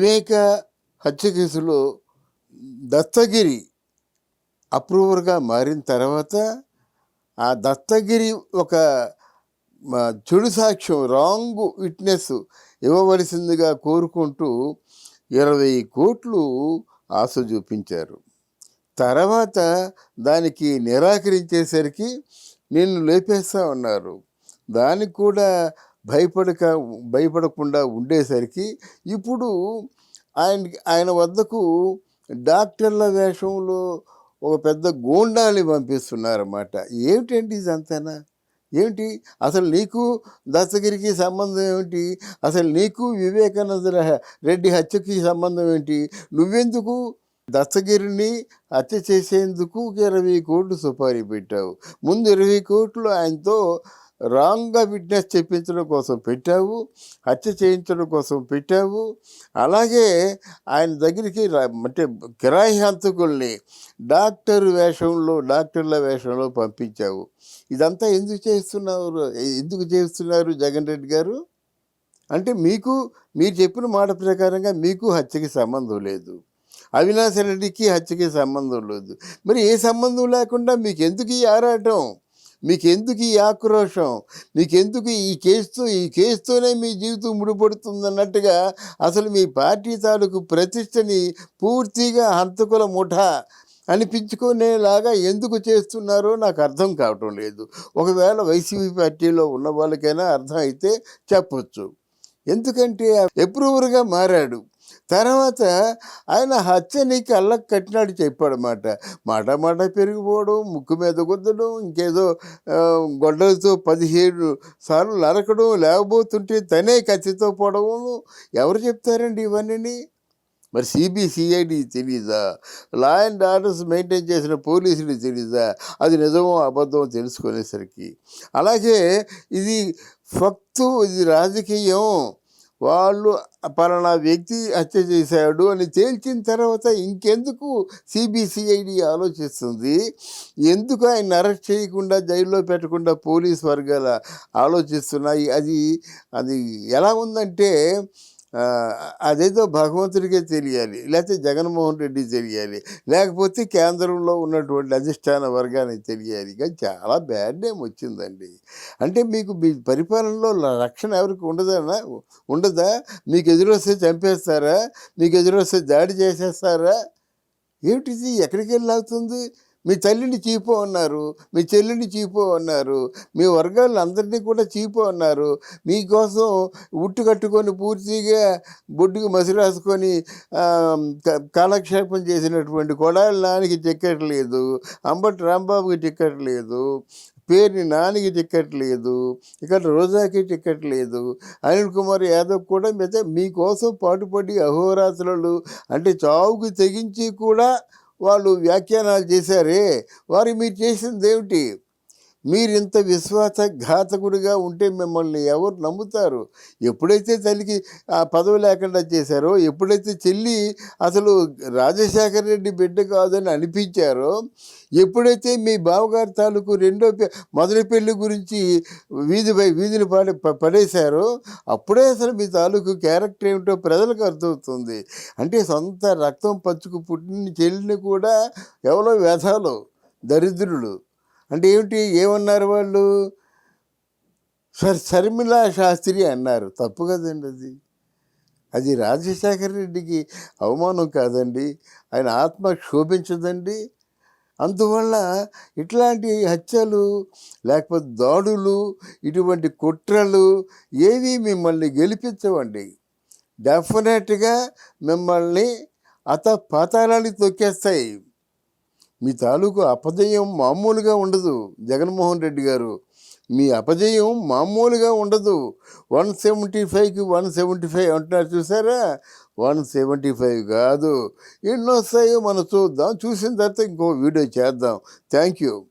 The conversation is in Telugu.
వివేక హత్య కేసులో దత్తగిరి అప్రూవర్గా మారిన తర్వాత ఆ దత్తగిరి ఒక చెడు సాక్ష్యం రాంగ్ విట్నెస్ ఇవ్వవలసిందిగా కోరుకుంటూ ఇరవై కోట్లు ఆశ చూపించారు. తర్వాత దానికి నిరాకరించేసరికి నిన్ను లేపేస్తా ఉన్నారు. దానికి కూడా భయపడక భయపడకుండా ఉండేసరికి ఇప్పుడు ఆయన ఆయన వద్దకు డాక్టర్ల వేషంలో ఒక పెద్ద గూండాని పంపిస్తున్నారన్నమాట. ఏమిటండి ఇదంతేనా? ఏమిటి? అసలు నీకు దత్తగిరికి సంబంధం ఏమిటి? అసలు నీకు వివేకానంద రెడ్డి హత్యకి సంబంధం ఏంటి నువ్వెందుకు దత్తగిరిని హత్య చేసేందుకు ఇరవై కోట్లు సుపారీ పెట్టావు. ముందు ఇరవై కోట్లు ఆయనతో రాంగ్గా విట్నెస్ చెప్పించడం కోసం పెట్టావు హత్య చేయించడం కోసం పెట్టావు. అలాగే ఆయన దగ్గరికి అంటే కిరాయి హంతకుల్ని డాక్టర్ వేషంలో డాక్టర్ల వేషంలో పంపించావు. ఇదంతా ఎందుకు చేస్తున్నారు? ఎందుకు చేస్తున్నారు జగన్ రెడ్డి గారు? అంటే మీకు మీరు చెప్పిన మాట ప్రకారంగా మీకు హత్యకి సంబంధం లేదు. అవినాష్ రెడ్డికి హత్యకి సంబంధం లేదు. మరి ఏ సంబంధం లేకుండా మీకు ఎందుకు ఈ ఆరాటం? మీకెందుకు ఈ ఆక్రోషం? మీకెందుకు ఈ కేసుతో ఈ కేసుతోనే మీ జీవితం ముడిపడుతుంది అన్నట్టుగా అసలు మీ పార్టీ తాలూకు ప్రతిష్టని పూర్తిగా హంతకుల ముఠా అనిపించుకునేలాగా ఎందుకు చేస్తున్నారో నాకు అర్థం కావటం లేదు. ఒకవేళ వైసీపీ పార్టీలో ఉన్న వాళ్ళకైనా అర్థం అయితే చెప్పచ్చు. ఎందుకంటే అప్రూవర్గా మారాడు. తర్వాత ఆయన హత్య నీకు అల్లకు కట్టినాడు చెప్పాడన్నమాట మాట. మాట పెరిగిపోవడం ముక్కు మీద గుద్దడం ఇంకేదో గొడ్డలతో పదిహేడు సార్లు నరకడం లేకపోతుంటే తనే కత్తితో పోవడం ఎవరు చెప్తారండి ఇవన్నీ మరి సిబిసిఐడి తెలీదా? లా అండ్ ఆర్డర్స్ మెయింటైన్ చేసిన పోలీసులు తెలీదా? అది నిజమో అబద్ధమో తెలుసుకునేసరికి. అలాగే ఇది ఫక్తు ఇది రాజకీయం. వాళ్ళు పలానా వ్యక్తి హత్య చేశాడు అని తేల్చిన తర్వాత ఇంకెందుకు సిబిసిఐడి ఆలోచిస్తుంది? ఎందుకు ఆయన అరెస్ట్ చేయకుండా జైల్లో పెట్టకుండా పోలీస్ వర్గాల ఆలోచిస్తున్నాయి? అది అది ఎలా ఉందంటే అదేదో భగవంతుడికే తెలియాలి లేకపోతే జగన్మోహన్ రెడ్డి తెలియాలి లేకపోతే కేంద్రంలో ఉన్నటువంటి అధిష్టాన వర్గానికి తెలియాలి. కానీ చాలా బ్యాడ్ నేమ్ వచ్చిందండి. అంటే మీకు మీ పరిపాలనలో రక్షణ ఎవరికి ఉండదనా ఉండదా? మీకు ఎదురొస్తే చంపేస్తారా? మీకు ఎదురొస్తే దాడి చేసేస్తారా? ఏమిటిది? ఎక్కడికి వెళ్ళి అవుతుంది మీ తల్లిని చీపో అన్నారు మీ చెల్లిని చీపో అన్నారు మీ వర్గాలను అందరినీ కూడా చీపో అన్నారు. మీకోసం ఉట్టు కట్టుకొని పూర్తిగా బొడ్డుకు మసిలాసుకొని కాలక్షేపం చేసినటువంటి కొడాలి నానికి టిక్కెట్ లేదు అంబటి రాంబాబుకి టిక్కెట్ లేదు పేరుని నానికి టికెట్ లేదు ఇక్కడ రోజాకి టికెట్ లేదు అనిల్ కుమార్ యాదవ్ కూడా మీద మీకోసం పాటుపడి అహోరాత్రులు అంటే చావుకు తెగించి కూడా వాళ్ళు వ్యాఖ్యానాలు చేశారే వారు మీరు చేసింది ఏమిటి? మీరు ఇంత విశ్వాసఘాతకుడిగా ఉంటే మిమ్మల్ని ఎవరు నమ్ముతారు? ఎప్పుడైతే తల్లికి ఆ పదవి లేకుండా చేశారో ఎప్పుడైతే చెల్లి అసలు రాజశేఖర రెడ్డి బిడ్డ కాదని అనిపించారో ఎప్పుడైతే మీ బావగారి తాలూకు రెండో మొదటి పెళ్ళి గురించి వీధిపై వీధిని పడే ప- పడేశారో అప్పుడే అసలు మీ తాలూకు క్యారెక్టర్ ఏమిటో ప్రజలకు అర్థమవుతుంది. అంటే సొంత రక్తం పంచుకు పుట్టిన చెల్లిని కూడా ఎవరో వ్యధాలు దరిద్రులు. అంటే ఏమిటి? ఏమన్నారు వాళ్ళు? సర్ శర్మిలా శాస్త్రి అన్నారు. తప్పు కదండి అది. అది రాజశేఖర రెడ్డికి అవమానం కాదండి. ఆయన ఆత్మ క్షోభించదండి. అందువల్ల ఇట్లాంటి హత్యలు లేకపోతే దాడులు ఇటువంటి కుట్రలు ఏవి మిమ్మల్ని గెలిపించవండి. డెఫినెట్గా మిమ్మల్ని అత పాతాళానికి తొక్కేస్తాయి. మీ తాలూకు అపజయం మామూలుగా ఉండదు. జగన్మోహన్ రెడ్డి గారు మీ అపజయం మామూలుగా ఉండదు. వన్ సెవెంటీ ఫైవ్కి వన్ సెవెంటీ ఫైవ్ అంటున్నారు చూసారా? వన్ సెవెంటీ ఫైవ్ కాదు. ఎన్నో వస్తాయో మనం చూద్దాం. చూసిన తర్వాత ఇంకో వీడియో చేద్దాం. Thank you.